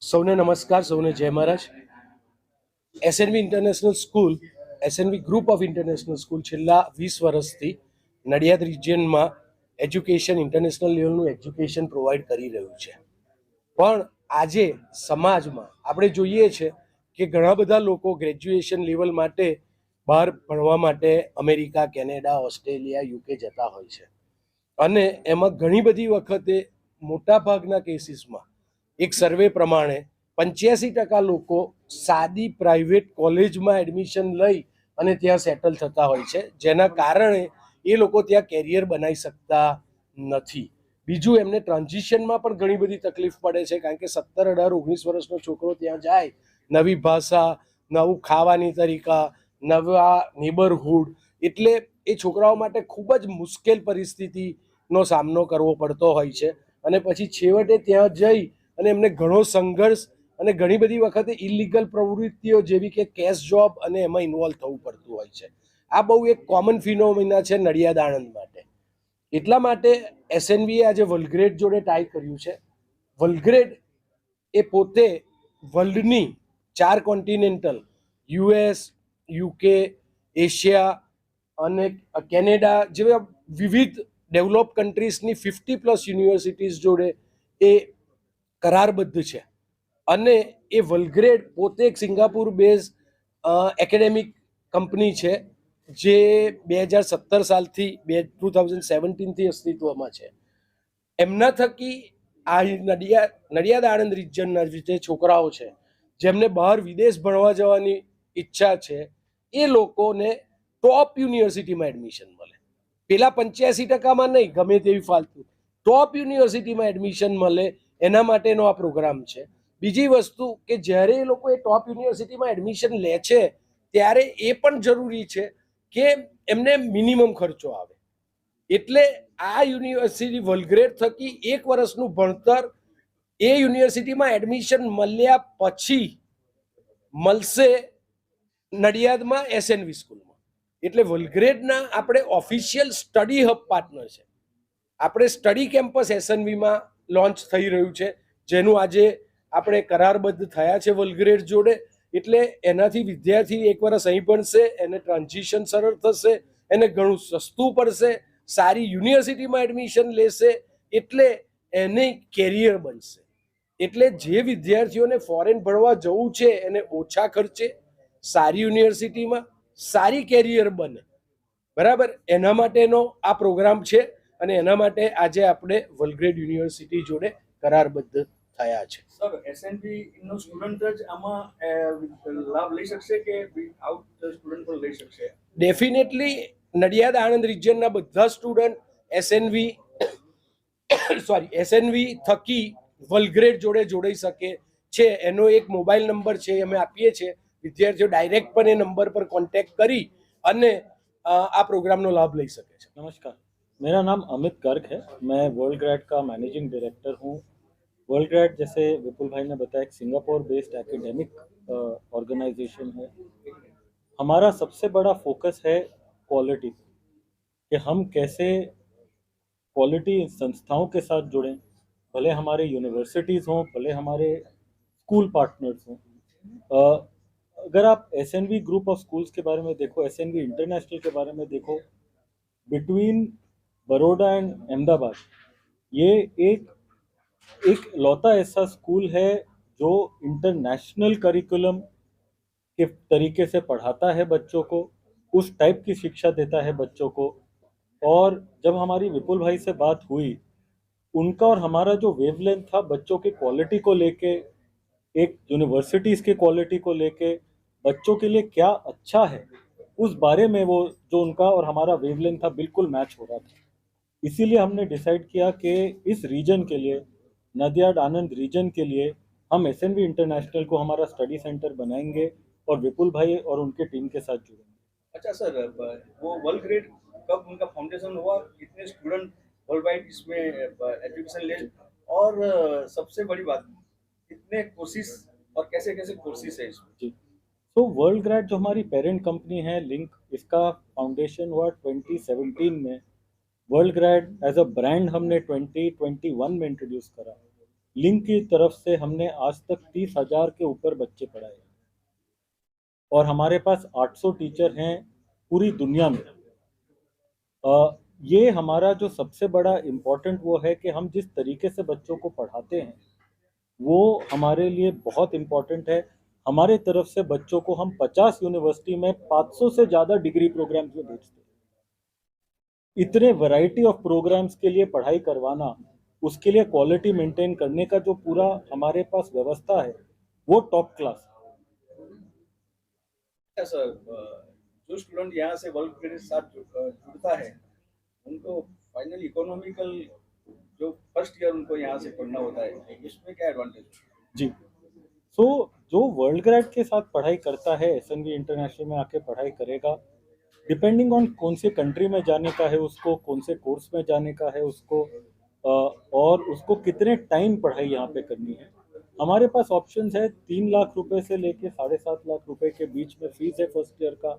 સૌને નમસ્કાર, સૌને જય મહારાજ. SNV international school SNV group of international school છેલ્લા વીસ વર્ષથી નડિયાદ રિજિયનમાં એજ્યુકેશન ઇન્ટરનેશનલ લેવલનું એજ્યુકેશન પ્રોવાઈડ કરી રહ્યું છે. પણ આજે સમાજમાં આપણે જોઈએ છે કે ઘણા બધા લોકો ગ્રેજ્યુએશન લેવલ માટે બહાર ભણવા માટે અમેરિકા કેનેડા ઓસ્ટ્રેલિયા યુકે જતા હોય છે. અને એમાં ઘણી બધી વખતે મોટાભાગના કેસીસમાં એક સર્વે પ્રમાણે પંચ્યાસી ટકા લોકો સાદી પ્રાઇવેટ કોલેજમાં એડમિશન લઈ અને ત્યાં સેટલ થતા હોય છે. જેના કારણે એ લોકો ત્યાં કેરિયર બનાવી શકતા નથી. બીજું એમને ટ્રાન્ઝિશનમાં પણ ઘણી બધી તકલીફ પડે છે, કારણ કે સત્તર અઢાર ઓગણીસ વર્ષનો છોકરો ત્યાં જાય, નવી ભાષા, નવું ખાવાની તરીકા, નવા નેબરહુડ, એટલે એ છોકરાઓ માટે ખૂબ જ મુશ્કેલ પરિસ્થિતિનો સામનો કરવો પડતો હોય છે. અને પછી છેવટે ત્યાં જઈ અને એમને ઘણો સંઘર્ષ અને ઘણી બધી વખતે ઇલીગલ પ્રવૃત્તિઓ જેવી કે કેશ જોબ અને એમાં ઇન્વોલ્વ થવું પડતું હોય છે. આ બહુ એક કોમન ફિનોમિના છે નડિયાદ આણંદ માટે. એટલા માટે એસએનવીએ આજે વલગ્રેડ જોડે ટાઈ કર્યું છે. વલગ્રેડ એ પોતે વર્લ્ડની ચાર કોન્ટિનેન્ટલ યુએસ યુકે એશિયા અને કેનેડા જેવા વિવિધ ડેવલપ કન્ટ્રીઝની ફિફ્ટી પ્લસ યુનિવર્સિટીઝ જોડે એ કરારબદ્ધ છે. અને એ વલગ્રેડ પોતે એક સિંગાપુર બેઝ એકેડેમિક કંપની છે, જે બે હજાર સત્તર સાલથી બે ટુ થાઉઝન્ડ સેવન્ટીનથી અસ્તિત્વમાં છે. એમના થકી આ નડિયાદ નડિયાદ આણંદ રિજનના જે છોકરાઓ છે, જેમને બહાર વિદેશ ભણવા જવાની ઈચ્છા છે, એ લોકોને ટોપ યુનિવર્સિટીમાં એડમિશન મળે. પેલા પંચ્યાસી ટકામાં નહીં, ગમે તેવી ફાલતુ. ટોપ યુનિવર્સિટીમાં એડમિશન મળે એના માટેનો આ પ્રોગ્રામ છે. બીજી વસ્તુ કે જ્યારે એ લોકો એ ટોપ યુનિવર્સિટીમાં એડમિશન લે છે, ત્યારે એ પણ જરૂરી છે કે એમને મિનિમમ ખર્ચો આવે. એટલે આ યુનિવર્સિટી વલગ્રેડ થકી એક વર્ષનું ભણતર એ યુનિવર્સિટીમાં એડમિશન મળ્યા પછી મળશે નડિયાદમાં એસએનવી સ્કૂલમાં. એટલે વલગ્રેડના આપણે ઓફિશિયલ સ્ટડી હબ પાર્ટનર છે. આપણે સ્ટડી કેમ્પસ એસએનવીમાં લોન્ચ થઈ રહ્યું છે, જેનું આજે આપણે કરારબદ્ધ થયા છે વલગ્રેડ જોડે, એટલે એનાથી વિદ્યાર્થી એક વર્ષ અહીં ભણશે એને ટ્રાન્ઝિશન સરળ થશે, એને ઘણું સસ્તું પડશે, સારી યુનિવર્સિટીમાં એડમિશન લેશે, એટલે એને કેરિયર બનશે. એટલે જે વિદ્યાર્થીઓને ફોરેન ભણવા જવું છે, એને ઓછા ખર્ચે, સારી યુનિવર્સિટીમાં સારી કેરિયર બને. બરાબર? એના માટેનો આ પ્રોગ્રામ છે. અને એના માટે આજે આપણે વલગ્રેડ યુનિવર્સિટી જોડે કરારબદ્ધ થયા છે. સર એસએનપી નો સ્ટુડન્ટ જ આમાં લાભ લઈ શકશે કે આઉટ સ્ટુડન્ટ પણ લઈ શકશે? ડેફિનેટલી નડિયાદ આણંદ રિજિયનના બધા સ્ટુડન્ટ એસએનવી સોરી એસએનવી થકી વલગ્રેડ જોડે જોડાઈ શકે છે. એનો એક મોબાઈલ નંબર છે અમે આપીએ છીએ. વિદ્યાર્થીઓ ડાયરેક્ટ પણ એ નંબર પર કોન્ટેક્ટ કરી અને આ પ્રોગ્રામનો લાભ લઈ શકે છે. નમસ્કાર. मेरा नाम अमित गर्ग है। मैं वर्ल्ड ग्रैड का मैनेजिंग डायरेक्टर हूँ। वर्ल्ड ग्रैड जैसे विपुल भाई ने बताया, एक सिंगापुर बेस्ड एकेडमिक ऑर्गेनाइजेशन है। हमारा सबसे बड़ा फोकस है क्वालिटी कि हम कैसे क्वालिटी संस्थाओं के साथ जुड़ें। भले हमारे यूनिवर्सिटीज़ हों, भले हमारे स्कूल पार्टनर्स हों। अगर आप एसएनवी ग्रुप ऑफ़ स्कूल्स के बारे में देखो एसएनवी इंटरनेशनल के बारे में देखो बिटवीन बड़ोड़ा एंड अहमदाबाद। ये एक एक लौता ऐसा स्कूल है जो इंटरनेशनल करिकुलम के तरीके से पढ़ाता है बच्चों को, उस टाइप की शिक्षा देता है बच्चों को। और जब हमारी विपुल भाई से बात हुई, उनका और हमारा जो वेवलेंथ था बच्चों की क्वालिटी को लेके, एक यूनिवर्सिटीज़ की क्वालिटी को लेके, बच्चों के लिए क्या अच्छा है, उस बारे में वो, जो उनका और हमारा वेवलेंथ था बिल्कुल मैच हो रहा था। इसीलिए हमने डिसाइड किया कि इस रीजन के लिए नदियाड आनंद रीजन के लिए हम एस इंटरनेशनल को हमारा स्टडी सेंटर बनाएँगे और विपुल भाई और उनके टीम के साथ जुड़ेंगे। अच्छा सर वो वर्ल्ड ग्रेड कब उनका फाउंडेशन हुआ कितने स्टूडेंट वर्ल्ड वाइड इसमें एजुकेशन ले? और सबसे बड़ी बात कितने कोर्सेज और कैसे कैसे कोर्सेज है इसमें? जी। तो वर्ल्ड ग्रैड जो हमारी पेरेंट कंपनी है लिंक इसका फाउंडेशन हुआ 2017 में। World grad as a brand हमने 2021 में इंट्रोड्यूस करा। लिंक की तरफ़ से हमने आज तक तीस हज़ार के ऊपर बच्चे पढ़ाए। और हमारे पास 800 टीचर हैं पूरी दुनिया में। अ, ये हमारा जो सबसे बड़ा इम्पोर्टेंट वो है कि हम जिस तरीके से बच्चों को पढ़ाते हैं वो हमारे लिए बहुत इम्पोर्टेंट है। हमारे तरफ़ से बच्चों को हम 50 यूनिवर्सिटी में 500 से ज़्यादा डिग्री प्रोग्राम्स में भेजते हैं। इतने वैरायटी ऑफ़ प्रोग्राम्स के लिए पढ़ाई करवाना उसके लिए क्वालिटी मेंटेन करने का जो पूरा हमारे पास व्यवस्था है वो टॉप क्लास सर जो स्टूडेंट यहाँ से वर्ल्ड के साथ जुड़ता है उनको फाइनल इकोनॉमिकल जो फ़र्स्ट ईयर उनको यहाँ से पढ़ना होता है इसमें क्या एडवांटेज जी। सो जो वर्ल्ड ग्रेड के साथ पढ़ाई करता है एस इंटरनेशनल में आके पढ़ाई करेगा डिपेंडिंग ऑन कौन से कंट्री में जाने का है उसको, कौन से कोर्स में जाने का है उसको और उसको कितने टाइम पढ़ाई यहाँ पे करनी है। हमारे पास ऑप्शंस है तीन लाख रुपए से लेके साढ़े सात लाख रुपए के बीच में फ़ीस है फ़र्स्ट ईयर का।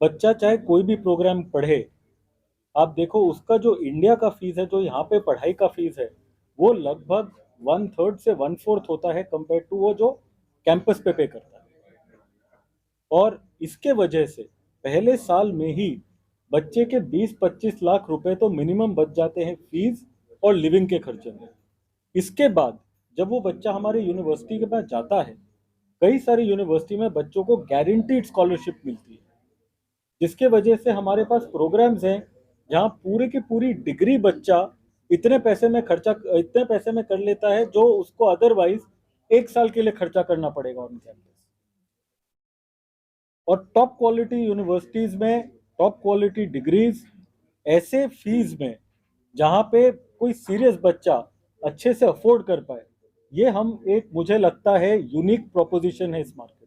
बच्चा चाहे कोई भी प्रोग्राम पढ़े, आप देखो उसका जो इंडिया का फ़ीस है, जो यहाँ पे पढ़ाई का फ़ीस है, वो लगभग वन थर्ड से वन फोर्थ होता है कंपेयर टू वो जो कैंपस पे पे करता है। और इसके वजह से पहले साल में ही बच्चे के 20-25 लाख रुपए तो मिनिमम बच जाते हैं फ़ीस और लिविंग के खर्चे में। इसके बाद जब वो बच्चा हमारे यूनिवर्सिटी के पास जाता है, कई सारी यूनिवर्सिटी में बच्चों को गारंटीड स्कॉलरशिप मिलती है, जिसके वजह से हमारे पास प्रोग्राम्स हैं जहाँ पूरे की पूरी डिग्री बच्चा इतने पैसे में खर्चा, इतने पैसे में कर लेता है जो उसको अदरवाइज़ एक साल के लिए खर्चा करना पड़ेगा ऑन कैंपस और टॉप क्वालिटी यूनिवर्सिटीज में टॉप क्वालिटी डिग्रीज ऐसे फ़ीस में, जहाँ पे कोई सीरियस बच्चा अच्छे से अफोर्ड कर पाए, ये हम एक, मुझे लगता है यूनिक प्रोपोजिशन है इस मार्केट